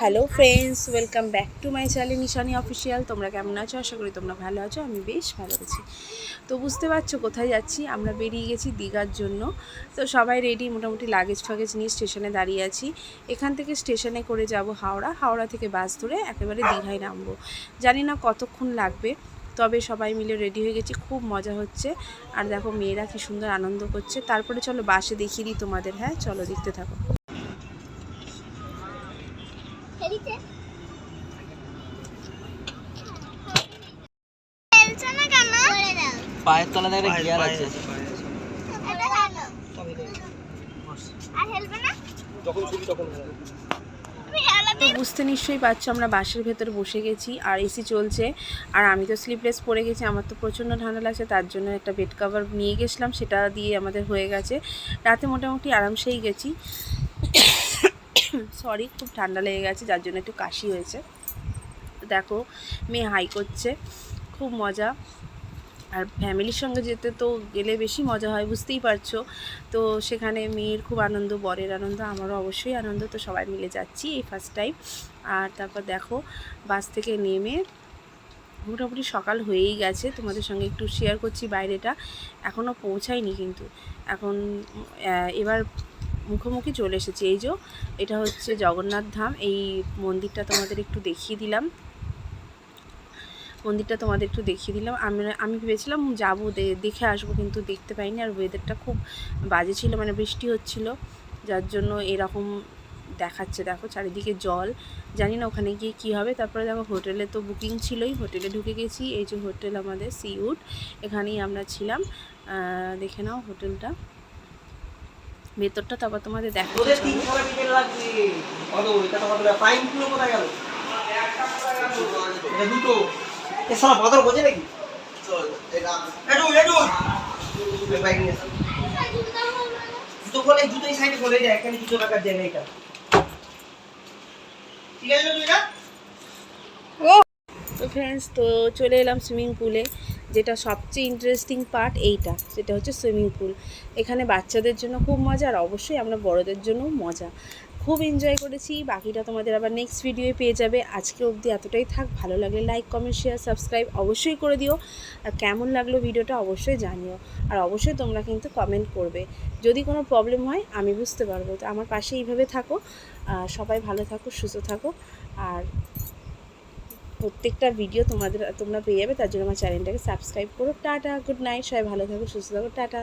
Hello friends welcome back to my channel Nishani official তোমরা কেমন আছো? আশা করি তোমরা ভালো আছো। আমি বেশ ভালো আছি। তো বুঝতে পারছ কোথায় যাচ্ছি? আমরা বেরিয়ে গেছি দীঘার জন্য। তো সবাই রেডি মোটামুটি লাগেজ ফাগেজ নিয়ে স্টেশনে দাঁড়িয়ে আছি। এখান থেকে স্টেশনে করে যাব হাওড়া। হাওড়া থেকে বাস ধরে একেবারে দীঘায় নামবো। জানি না কতক্ষণ লাগবে, তবে সবাই মিলে রেডি হয়ে গেছি। খুব মজা হচ্ছে। আর দেখো মেয়েরা কি সুন্দর আনন্দ করছে। তারপরে চলো বাসে দেখিয়ে দিই তোমাদের। হ্যাঁ চলো দেখতে থাকো। পায়ের তলাতে একটা গিয়ার আছে। তো বুঝতে নিশ্চয়ই পারছ আমরা বাসের ভেতর বসে গেছি আর এসি চলছে আর আমি তো স্লিপলেস পরে গেছি আমার তো প্রচণ্ড ঠান্ডা লাগছে তার জন্য একটা বেড কাভার নিয়ে গেছিলাম সেটা দিয়ে আমাদের হয়ে গেছে। রাতে মোটামুটি আরামসেই গেছি। সরি, খুব ঠান্ডা লেগে গেছে, যার জন্য একটু কাশি হয়েছে। দেখো, মেয়ে হাই করছে, খুব মজা। আর ফ্যামিলির সঙ্গে যেতে তো গেলে বেশি মজা হয়, বুঝতেই পারছ। তো সেখানে মেয়ের খুব আনন্দ, বরের আনন্দ, আমারও অবশ্যই আনন্দ, তো সবাই মিলে যাচ্ছি এই ফার্স্ট টাইম আর তারপর দেখো, বাস থেকে নেমে মোটামুটি সকাল হয়েই গেছে, তোমাদের সঙ্গে একটু শেয়ার করছি বাইরেটা। এখনও পৌঁছায়নি কিন্তু। এখন এবার মুখোমুখি চলে এসেছি। এই যে, এটা হচ্ছে জগন্নাথ ধাম। এই মন্দিরটা তোমাদের একটু দেখিয়ে দিলাম। মন্দিরটা তোমাদের একটু দেখিয়ে দিলাম। আমি আমি ভেবেছিলাম যাব দেখে আসব, কিন্তু দেখতে পাইনি। আর ওয়েদারটা খুব বাজে ছিল মানে বৃষ্টি হচ্ছিল। যার জন্য এরকম দেখাচ্ছে, দেখো, চারিদিকে জল। জানি না ওখানে গিয়ে কী হবে। তারপরে দেখো, হোটেলে তো বুকিং ছিলই। হোটেলে ঢুকে গেছি। এই যে, হোটেল আমাদের সিউড এখানেই আমরা ছিলাম। দেখে নাও হোটেলটা। ভেতরটা তারপর তোমাদের দেখা। জুতো খোলে জুতো এই সাইডে খোলে যায় এখানে জুতো রাখার জায়গা এটা। ঠিক আছে তো ফ্রেন্ডস তো চলে এলাম সুইমিং পুলে যেটা সবচেয়ে ইন্টারেস্টিং পার্ট এইটা, সেটা হচ্ছে সুইমিং পুল এখানে বাচ্চাদের জন্য খুব মজা আর অবশ্যই আমরা বড়দের জন্যও মজা। খুব এনজয় করেছি, বাকিটা তোমাদের আবার নেক্সট ভিডিওয়ে পেয়ে যাবে। আজকে অবধি এতটাই থাক, ভালো লাগলে লাইক কমেন্ট শেয়ার সাবস্ক্রাইব অবশ্যই করে দিও। আর কেমন লাগল ভিডিওটা অবশ্যই জানিও। আর অবশ্যই তোমরা কিন্তু কমেন্ট করবে। যদি কোনো প্রবলেম হয়, আমি বুঝতে পারব। তো আমার পাশে এইভাবে থাকো। সবাই ভালো থাকো, সুস্থ থাকো। আর প্রত্যেকটা ভিডিও তোমাদের, তোমরা পেয়ে যাবে, তার জন্য আমার চ্যানেলটাকে সাবস্ক্রাইব করো। টাটা গুড নাইট সবাই ভালো থাকো, সুস্থ থাকো, টাটা।